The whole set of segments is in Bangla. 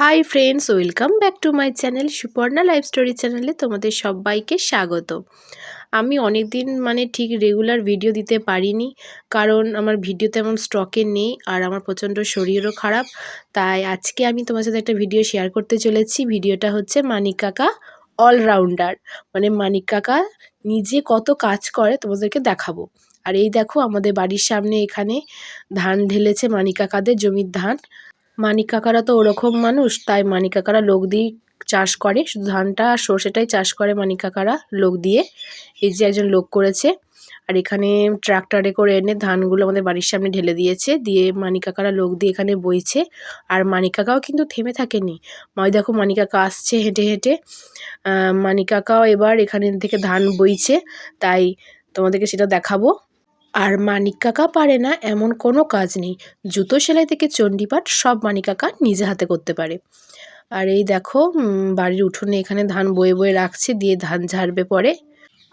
Hi friends welcome back to my channel Suparna life story চ্যানেলে তোমাদের সবাইকে স্বাগত। আমি অনেক দিন মানে ঠিক রেগুলার ভিডিও দিতে পারিনি, কারণ আমার ভিডিও তেমন স্টকে নেই আর আমার প্রচণ্ড শরীরও খারাপ। তাই আজকে আমি তোমার সাথে একটা ভিডিও শেয়ার করতে চলেছি। ভিডিওটা হচ্ছে মানিক কাকা অলরাউন্ডার মানে মানিক কাকা নিজে কত কাজ করে তোমাদেরকে দেখাবো। আর এই দেখো আমাদের বাড়ির সামনে এখানে ধান ঢেলেছে মানিক কাকাদের জমির ধান। মানিক কাকারা তো ওরকম মানুষ, তাই মানিক কাকারা লোক দিয়ে চাষ করে। শুধু ধানটা আর সর্ষেটাই চাষ করে মানিক কাকারা লোক দিয়ে। এই যে একজন লোক করেছে। আর এখানে ট্রাক্টরে করে এনে ধানগুলো আমাদের বাড়ির সামনে ঢেলে দিয়েছে। দিয়ে মানিক কাকারা লোক দিয়ে এখানে বইছে। আর মানিক কাকাও কিন্তু থেমে থাকেনি। মাই দেখো মানিক কাকা আসছে হেঁটে হেঁটে। মানিক কাকাও এবার এখানে থেকে ধান বইছে। তাই তোমাদেরকে সেটা দেখাবো। আর মানিক কাকা পারে না এমন কোনো কাজ নেই। জুতো সেলাই থেকে চণ্ডীপাঠ সব মানিক কাকা নিজে হাতে করতে পারে। আর এই দেখো বাড়ির উঠোনে এখানে ধান বয়ে বয়ে রাখছে, দিয়ে ধান ঝাড়বে পরে।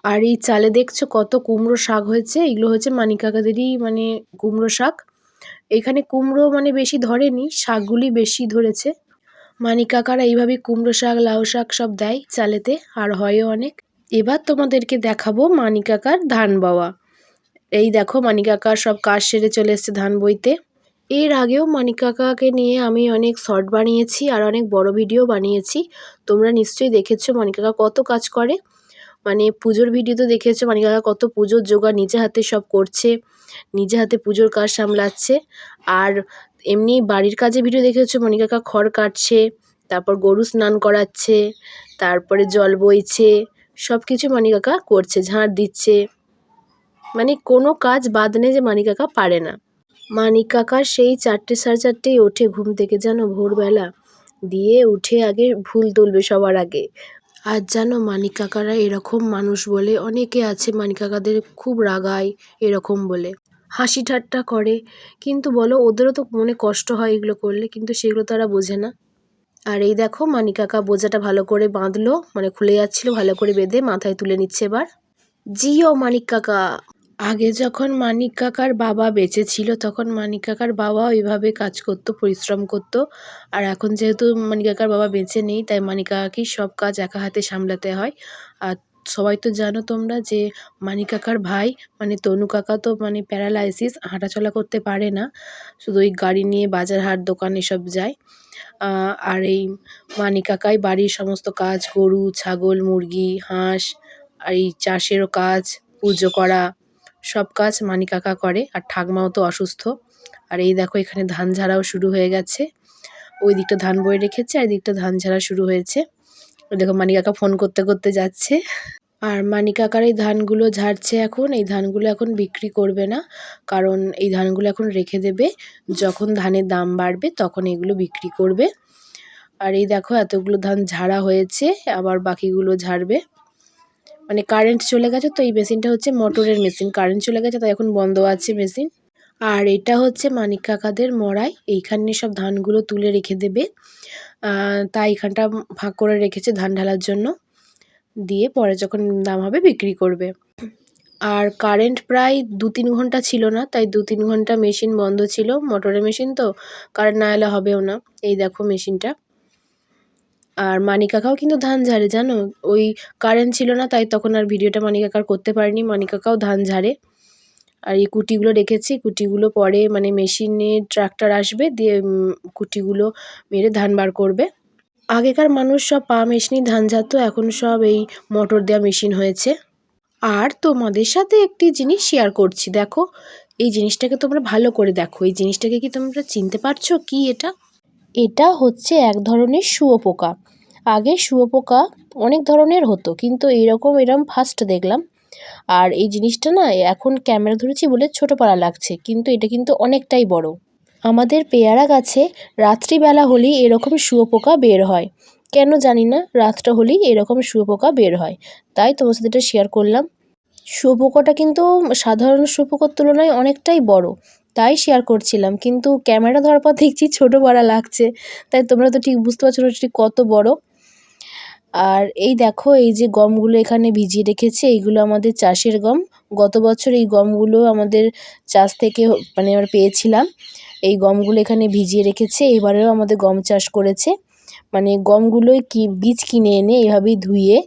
আর এই চালে দেখছ কত কুমড়ো শাক হয়েছে? এগুলো হচ্ছে মানিক কাকাদেরই মানে কুমড়ো শাক। এখানে কুমড়ো মানে বেশি ধরেনি, শাকগুলি বেশি ধরেছে। মানিক কাকারা এইভাবে কুমড়ো শাক, লাউ শাক সব দেয় চালেতে, আর হয়ও অনেক। এবার তোমাদেরকে দেখাবো মানিক কাকার ধান বাওয়া। এই দেখো মানিক কাকা সব কাজ সেরে চলে এসছে ধান বইতে। এর আগেও মানিকাকাকে নিয়ে আমি অনেক শর্ট বানিয়েছি আর অনেক বড় ভিডিও বানিয়েছি। তোমরা নিশ্চয়ই দেখেছ মানিক কাকা কত কাজ করে। মানে পুজোর ভিডিও তো দেখেছ মানিক কাকা কত পুজোর জোগাড় নিজে হাতে সব করছে, নিজে হাতে পুজোর কাজ সামলাচ্ছে। আর এমনি বাড়ির কাজে ভিডিও দেখেছ মানিক কাকা খড় কাটছে, তারপর গরু স্নান করাচ্ছে, তারপরে জল বইছে সব কিছু মানিক কাকা করছে, ঝাঁট দিচ্ছে। মানে কোনো কাজ বাদ নেই যে মানিক কাকা পারে না। মানিক কাকা সেই চারটে সাড়ে চারটেই ওঠে ঘুম থেকে যেন ভোরবেলা। দিয়ে উঠে আগে ভুল তুলবে সবার আগে। আর জানো মানিক কাকারা এরকম মানুষ বলে, অনেকে আছে মানিক কাকাদের খুব রাগায় এরকম বলে। হাসি ঠাট্টা করে। কিন্তু বলো, ওদেরও তো মনে কষ্ট হয় এগুলো করলে, কিন্তু সেগুলো তারা বোঝে না। আর এই দেখো, মানিক কাকা বোঝাটা ভালো করে বাঁধলো মানে খুলে যাচ্ছিল, ভালো করে বেঁধে মাথায় তুলে নিচ্ছে এবার। জিও মানিক কাকা। আগে যখন মানিক কাকার বাবা বেঁচে ছিল, তখন মানিক কাকার বাবা ওইভাবে কাজ করতো, পরিশ্রম করতো। আর এখন যেহেতু মানিক কাকার বাবা বেঁচে নেই, তাই মানিক কাকাকেই সব কাজ একা হাতে সামলাতে হয়। আর সবাই তো জানো তোমরা যে মানিক কাকার ভাই মানে তনু কাকা তো মানে প্যারালাইসিস, হাঁটাচলা করতে পারে না। শুধু ওই গাড়ি নিয়ে বাজার, হাট, দোকান এসব যায়। আর এই মানিক কাকাই বাড়ির সমস্ত কাজ, গরু, ছাগল, মুরগি, হাঁস, আর এই চাষেরও কাজ, পুজো করা। সব কাজ মানিক কাকা করে, আর ঠাকমাও তো অসুস্থ। আর এই দেখো এখানে ধান ঝাড়াও শুরু হয়ে গেছে। ওই দিকটা ধান বয়ে রেখেছে, আর দিকটা ধান ঝাড়া শুরু হয়েছে। দেখো মানিক কাকা ফোন করতে করতে যাচ্ছে। আর মানিক কাকার এই ধানগুলো ঝাড়ছে এখন, এই ধানগুলো এখন বিক্রি করবে না, কারণ এই ধানগুলো এখন রেখে দেবে। যখন ধানের দাম বাড়বে, তখন এগুলো বিক্রি করবে। আর এই দেখো এতগুলো ধান ঝাড়া হয়েছে, আবার বাকিগুলো ঝাড়বে। মানে কারেন্ট চলে গেছে তো এই মেশিনটা হচ্ছে মোটরের মেশিন কারেন্ট চলে গেছে তাই এখন বন্ধ আছে মেশিন আর এটা হচ্ছে মানিক কাকাদের মড়াই। এইখানে সব ধানগুলো তুলে রেখে দেবে। তাই এখানটা ফাঁক করে রেখেছে ধান ঢালার জন্য। দিয়ে পরে যখন দাম হবে বিক্রি করবে। আর কারেন্ট প্রায় দু তিন ঘণ্টা ছিল না, তাই দু তিন ঘণ্টা মেশিন বন্ধ ছিল। মোটরের মেশিন তো কারেন্ট না এলে হবেও না। এই দেখো মেশিনটা আর মানিক কাকাও কিন্তু ধান ঝাড়ে জানো? ওই কারেন্ট ছিল না, তাই তখন আর ভিডিওটা মানিক কাকার করতে পারিনি। মানিক কাকাও ধান ঝাড়ে আর এই কুটিগুলো রেখেছি, কুটিগুলো পরে মানে মেশিনে ট্রাক্টর আসবে, দিয়ে কুটিগুলো মেরে ধান বার করবে। আগেকার মানুষ সব পা মেশিনই ধান ঝাড়তো, এখন সব এই মোটর দেওয়া মেশিন হয়েছে। আর তোমাদের সাথে একটি জিনিস শেয়ার করছি, দেখো? এই জিনিসটাকে তোমরা ভালো করে দেখো। এই জিনিসটাকে কি তোমরা চিনতে পারছ? কি এটা? এটা হচ্ছে এক ধরনের শুয়োপোকা আগে শুয়োপোকা অনেক ধরনের হতো, কিন্তু এরকম ফার্স্ট দেখলাম। আর এই জিনিসটা না, এখন ক্যামেরা ধরেছি বলে ছোটো পাড়া লাগছে, কিন্তু এটা কিন্তু অনেকটাই বড়। আমাদের পেয়ারা গাছে রাত্রিবেলা হলেই এরকম শুয়োপোকা বের হয়। কেন জানি না, রাতটা হলেই এরকম শুয়োপোকা বের হয়। তাই তোমার সাথে এটা শেয়ার করলাম। শুয়োপোকাটা কিন্তু সাধারণ শুয়োপোকার তুলনায় অনেকটাই বড়। তাই শেয়ার করছিলাম। কিন্তু ক্যামেরা ধরার পর দেখছি ছোটো বড়া লাগছে। তাই তোমরা তো ঠিক বুঝতে পারছ ছোটো কত বড়। আর এই দেখো, এই যে গমগুলো এখানে ভিজিয়ে রেখেছে, এইগুলো আমাদের চাষের গম। গত বছর এই গমগুলো আমাদের চাষ থেকে মানে আমরা পেয়েছিলাম। এই গমগুলো এখানে ভিজিয়ে রেখেছে, এবারেও আমাদের গম চাষ করেছে। মানে গমগুলোই কি, বীজ কিনে এনে এভাবেই ধুয়ে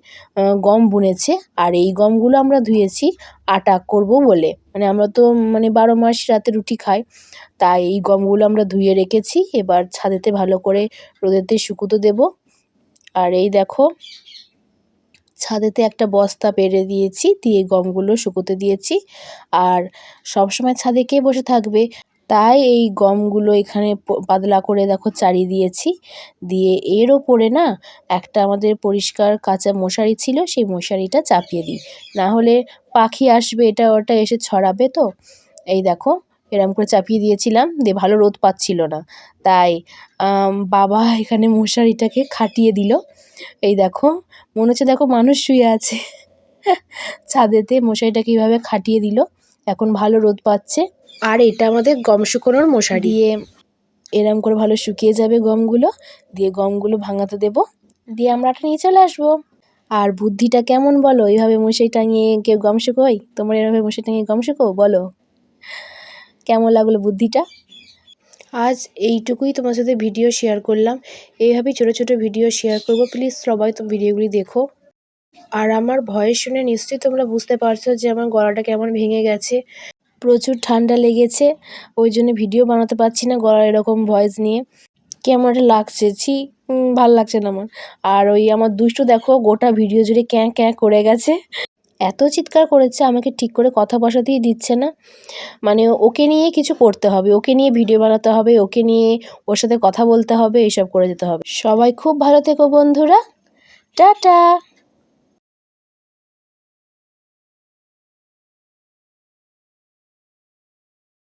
গম বুনেছে। আর এই গমগুলো আমরা ধুয়েছি আটা করব বলে। মানে আমরা তো মানে বারো মাস রাতে রুটি খাই। তাই এই গমগুলো আমরা ধুয়ে রেখেছি। এবার ছাদেতে ভালো করে রোদেতে শুকুতে দেব। আর এই দেখো, ছাদেতে একটা বস্তা পেরে দিয়েছি, দিয়ে গমগুলো শুকোতে দিয়েছি। আর সবসময় ছাদে কে বসে থাকবে? তাই এই গমগুলো এখানে পাতলা করে দেখো চারি দিয়েছি। দিয়ে এর ওপরে না একটা আমাদের পরিষ্কার কাঁচা মশারি ছিল, সেই মশারিটা চাপিয়ে দিই। না হলে পাখি আসবে, এটা ওটা এসে ছড়াবে তো। এই দেখো, এরম করে চাপিয়ে দিয়েছিলাম, দিয়ে ভালো রোদ পাচ্ছিল না। তাই বাবা এখানে মশারিটাকে খাটিয়ে দিল। এই দেখো, মনে হচ্ছে দেখো মানুষ শুয়ে আছে। ছাদেতে মশারিটা কীভাবে খাটিয়ে দিল। এখন ভালো রোদ পাচ্ছে। আর এটা আমাদের গম শুকোনোর মশারি। দিয়ে এরম করে ভালো শুকিয়ে যাবে গমগুলো। দিয়ে গমগুলো ভাঙাতে দেব। দিয়ে আমরা এটা নিয়ে চলে আসব। আর বুদ্ধিটা কেমন বলো? এইভাবে মশারি টাঙিয়ে কেউ গম শুকোয়? তোমার এভাবে মশারি টাঙিয়ে গম শুকো? বলো। কেমন লাগল বুদ্ধিটা? আজ এইটুকুই তোমার সাথে ভিডিও শেয়ার করলাম। এইভাবেই ছোটো ছোটো ভিডিও শেয়ার করব। প্লিজ সবাই তো ভিডিওগুলি দেখো। আর আমার ভয়েস শুনে নিশ্চয়ই তোমরা বুঝতে পারছ যে আমার গলাটা কেমন ভেঙে গেছে। প্রচুর ঠান্ডা লেগেছে, ওই জন্য ভিডিও বানাতে পারছি না গলার এরকম ভয়েস নিয়ে। কেমন একটা লাগছে, ছি ভালো লাগছে না আমার। আর ওই আমার দুষ্টু দেখো, গোটা ভিডিও জুড়ে ক্যাঁ ক্যাঁ করে গেছে। এত চিৎকার করেছে, আমাকে ঠিক করে কথা বসাতেই দিচ্ছে না। মানে ওকে নিয়ে কিছু করতে হবে, ওকে নিয়ে ভিডিও বানাতে হবে, ওকে নিয়ে ওর সাথে কথা বলতে হবে, এইসব করে যেতে হবে। সবাই খুব ভালো থেকো বন্ধুরা। টাটা!